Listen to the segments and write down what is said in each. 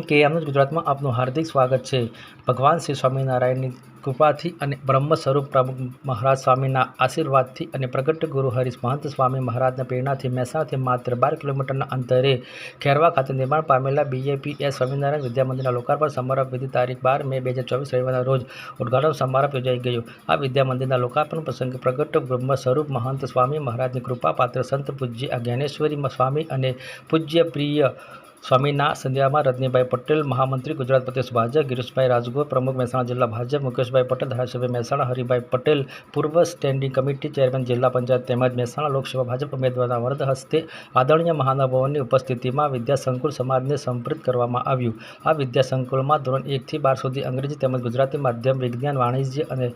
કે એમનું ગુજરાતમાં આપનું હાર્દિક સ્વાગત છે. ભગવાન શ્રી સ્વામિનારાયણની કૃપાથી અને બ્રહ્મ સ્વરૂપ પ્રમુખ મહારાજ સ્વામીના આશીર્વાદથી અને પ્રગટ ગુરુ હરીશ મહંત સ્વામી મહારાજના પ્રેરણાથી મહેસાણાથી માત્ર બાર કિલોમીટરના અંતરે ખેરવા ખાતે નિર્માણ પામેલા બીએપીએસ સ્વામિનારાયણ વિદ્યામંદિરના લોકાર્પણ સમારંભ વિધિ તારીખ બાર મે બે હજાર ચોવીસ રવિવારના રોજ ઉદઘાટન સમારંભ યોજાઈ ગયો. આ વિદ્યા મંદિરના લોકાર્પણ પ્રસંગે પ્રગટ બ્રહ્મ સ્વરૂપ મહંત સ્વામી મહારાજની કૃપા પાત્ર સંત પૂજ્ય જ્ઞાનેશ્વરી સ્વામી અને પૂજ્ય પ્રિય સ્વામીના સંધ્યામાં રજનીભાઈ પટેલ, મહામંત્રી ગુજરાત પ્રદેશ ભાજપ, ગિરીશભાઈ રાજગોર પ્રમુખ મહેસાણા જિલ્લા ભાજપ, મુકેશભાઈ પટેલ, ધારાસભ્ય મહેસાણા, હરિભાઈ પટેલ, પૂર્વ સ્ટેન્ડિંગ કમિટી ચેરમેન, જિલ્લા પંચાયત તેમજ મહેસાણા લોકસભા ભાજપ ઉમેદવારના વરદ હસ્તે આદરણીય મહાનુભાવોની ઉપસ્થિતિમાં વિદ્યા સંકુલ સમાજને સંપૃક્ત કરવામાં આવ્યું. આ વિદ્યાસંકુલમાં ધોરણ એકથી બાર સુધી અંગ્રેજી તેમજ ગુજરાતી માધ્યમ, વિજ્ઞાન, વાણિજ્ય અને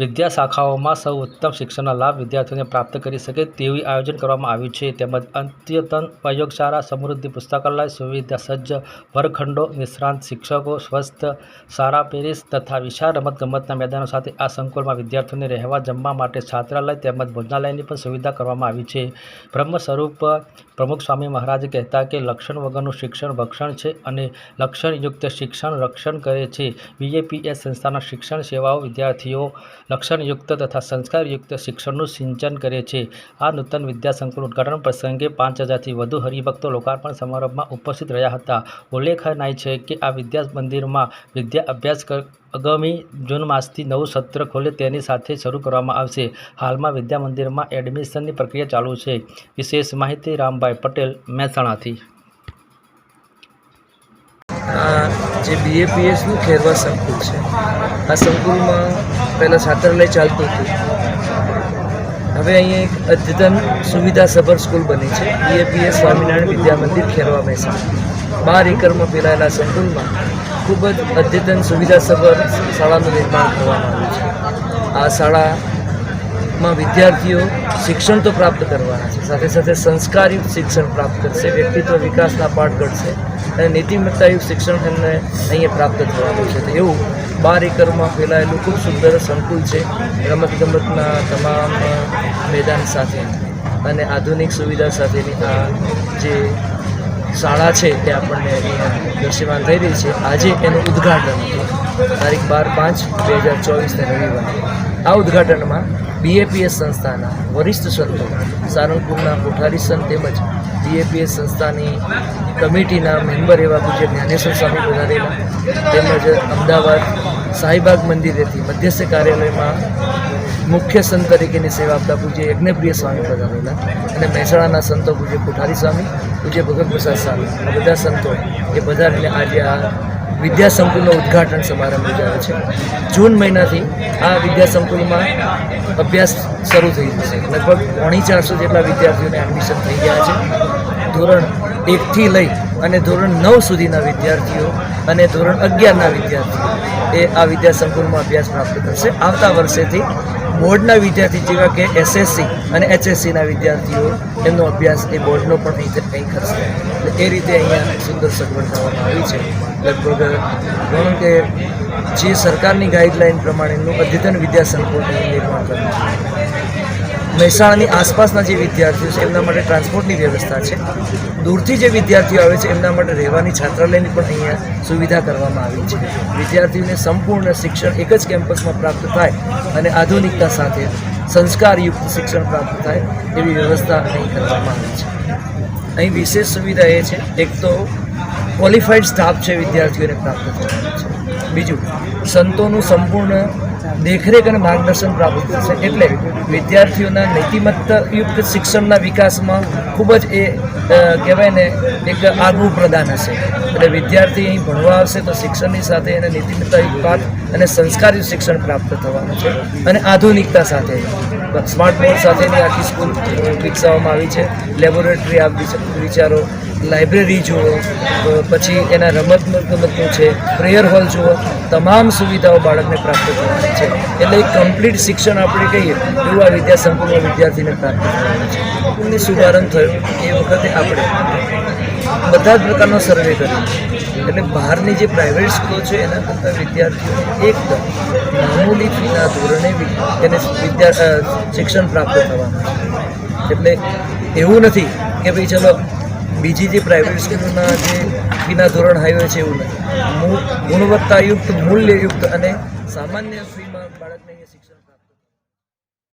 વિદ્યા શાખાઓમાં સૌ ઉત્તમ શિક્ષણના લાભ વિદ્યાર્થીઓને પ્રાપ્ત કરી શકે તેવું આયોજન કરવામાં આવ્યું છે. તેમજ અંત્યતન પ્રયોગશાળા, સમૃદ્ધિ પુસ્તકાલય, સુવિધા સજ્જ વર્ગખંડો, નિષ્ણાંત શિક્ષકો, સ્વસ્થ સારા પેરિસ તથા વિશાળ રમતગમતના મેદાનો સાથે આ સંકુલમાં વિદ્યાર્થીઓને રહેવા, જમવા માટે છાત્રાલય તેમજ ભોજનાલયની પણ સુવિધા કરવામાં આવી છે. બ્રહ્મ સ્વરૂપ પ્રમુખ સ્વામી મહારાજે કહેતા કે, લક્ષણ વગરનું શિક્ષણ ભક્ષણ છે અને લક્ષણયુક્ત શિક્ષણ રક્ષણ કરે છે. બીએપીએસ સંસ્થાના શિક્ષણ સેવાઓ વિદ્યાર્થીઓ લક્ષણયુક્ત તથા સંસ્કારયુક્ત શિક્ષણનું સિંચન કરે છે. આ નૂતન વિદ્યાસંકુલ ઉદઘાટન પ્રસંગે પાંચ હજારથી વધુ હરિભક્તો લોકાર્પણ સમારંભમાં ઉપસ્થિત રહ્યા હતા. ઉલ્લેખનાય છે કે આ વિદ્યા મંદિરમાં વિદ્યા અભ્યાસ આગામી જૂન માસથી નવું સત્ર ખોલે તેની સાથે શરૂ કરવામાં આવશે. હાલમાં વિદ્યા મંદિરમાં એડમિશનની પ્રક્રિયા ચાલુ છે. વિશેષ માહિતી રામભાઈ પટેલ, મહેસાણાથી. જે બીએપીએસનું ખેરવા સંકુલ છે, આ સંકુલમાં પહેલાં છાત્રાલય ચાલતું હતું. હવે અહીંયા એક અદ્યતન સુવિધાસભર સ્કૂલ બની છે. બીએપીએસ સ્વામિનારાયણ વિદ્યા મંદિર ખેરવા મહેસાણા. બાર એકરમાં ફેલાયેલા સંકુલમાં ખૂબ જ અદ્યતન સુવિધાસભર શાળાનું નિર્માણ કરવામાં આવ્યું છે. આ શાળામાં વિદ્યાર્થીઓ શિક્ષણ તો પ્રાપ્ત કરવાના છે. સાથે સાથે સંસ્કારયુક્ત શિક્ષણ પ્રાપ્ત કરશે, વ્યક્તિત્વ વિકાસના પાઠ ઘડશે. અને નીતિમત્તાયુક્ત શિક્ષણ એમને અહીંયા પ્રાપ્ત થવાનું છે. તો એવું બાર એકરમાં ફેલાયેલું ખૂબ સુંદર સંકુલ છે રમતગમતના તમામ મેદાન સાથે અને આધુનિક સુવિધા સાથેની આ જે શાળા છે તે આપણને અહીંયા દૃશ્યમાન થઈ રહી છે. આજે એનું ઉદ્ઘાટન તારીખ બાર પાંચ બે હજાર ચોવીસને રવિવારે. આ ઉદ્ઘાટનમાં બીએપીએસ સંસ્થાના વરિષ્ઠ સંતો સારંગપુરના કોઠારી સંત તેમજ બીએપીએસ સંસ્થાની કમિટીના મેમ્બર એવા પૂજ્ય જ્ઞાનેશ્વર સ્વામી પધારેલા તેમજ અમદાવાદ શાહીબાગ મંદિરેથી મધ્યસ્થ કાર્યાલયમાં મુખ્ય સંત તરીકેની સેવા આપતા પૂજ્ય યજ્ઞપ્રિય સ્વામી પધારેલા અને મહેસાણાના સંતો પૂજ્ય કોઠારી સ્વામી, પૂજ્ય ભગત પ્રસાદ સ્વામી. આ બધા સંતો એ પધારીને આજે આ વિદ્યા સંકુલનો ઉદ્ઘાટન સમારંભ યોજાયો છે. જૂન મહિનાથી આ વિદ્યાસંકુલમાં અભ્યાસ શરૂ થઈ જશે લગભગ પોણી ચારસો જેટલા વિદ્યાર્થીઓને એડમિશન થઈ ગયા છે. ધોરણ એકથી લઈ અને ધોરણ નવ સુધીના વિદ્યાર્થીઓ અને ધોરણ અગિયારના વિદ્યાર્થીઓ એ આ વિદ્યાસંકુલમાં અભ્યાસ પ્રાપ્ત કરશે. આવતા વર્ષેથી બોર્ડના વિદ્યાર્થી જેવા કે એસએસસી અને એચએસસીના વિદ્યાર્થીઓ એમનો અભ્યાસ એ બોર્ડનો પણ અહીં કરશે. એ રીતે અહીંયા સુંદર સગવડ કરવામાં આવી છે. લગભગ ગણો કે જે સરકારની ગાઈડલાઈન પ્રમાણેનું અદ્યતન વિદ્યા સંકુલનું નિર્માણ કરવું મહેસાણાની આસપાસના જે વિદ્યાર્થીઓ છે, એમના માટે ટ્રાન્સપોર્ટની વ્યવસ્થા છે. દૂરથી જે વિદ્યાર્થીઓ આવે છે, એમના માટે રહેવાની છાત્રાલયની પણ અહીંયા સુવિધા કરવામાં આવી છે. વિદ્યાર્થીઓને સંપૂર્ણ શિક્ષણ એક જ કેમ્પસમાં પ્રાપ્ત થાય અને આધુનિકતા સાથે સંસ્કારયુક્ત શિક્ષણ પ્રાપ્ત થાય એવી વ્યવસ્થા અહીં કરવામાં આવી છે. અહીં વિશેષ સુવિધા એ છે, એક તો ક્વોલિફાઈડ સ્ટાફ છે, વિદ્યાર્થીઓને પ્રાપ્ત થવાનું છે. બીજું, સંતોનું સંપૂર્ણ દેખરેખ અને માર્ગદર્શન પ્રાપ્ત થશે એટલે વિદ્યાર્થીઓના નીતિમત્તાયુક્ત શિક્ષણના વિકાસમાં ખૂબ જ એ કહેવાય ને, એક આગવું પ્રદાન હશે. એટલે વિદ્યાર્થી અહીં ભણવા આવશે તો શિક્ષણની સાથે એને નીતિમત્તાયુક્ત પાઠ અને સંસ્કારયુક્ત શિક્ષણ પ્રાપ્ત થવાનું છે અને આધુનિકતા સાથે, સ્માર્ટ બોર્ડ સાથેની આખી સ્કૂલ વિકસાવવામાં આવી છે. લેબોરેટરી આપી વિચ- વિચારો લાઇબ્રેરી જુઓ પછી એના રમત ગમતનું છે, પ્રેયર હોલ જુઓ, તમામ સુવિધાઓ બાળકને પ્રાપ્ત થવાની છે. એટલે કમ્પ્લીટ શિક્ષણ આપણે કહીએ એવું આ વિદ્યા સંકુલમાં વિદ્યાર્થીને પ્રાપ્ત થવાનું છે. સ્કૂલની શુભારંભ થયો, એ વખતે આપણે બધા જ પ્રકારનો સર્વે કર્યો. એટલે બહારની જે પ્રાઇવેટ સ્કૂલો છે, એના કરતાં વિદ્યાર્થીઓ એકદમ મામૂલી ફીના ધોરણે એને વિદ્યા શિક્ષણ પ્રાપ્ત થવાનું એટલે એવું નથી કે ભાઈ ચલો બીજી જે પ્રાઇવેટ સ્કૂલોના જે ફીના ધોરણ હાઈવે છે એવું નથી. ગુણવત્તાયુક્ત, મૂલ્યયુક્ત અને સામાન્ય ફીમાં બાળકને શિક્ષણ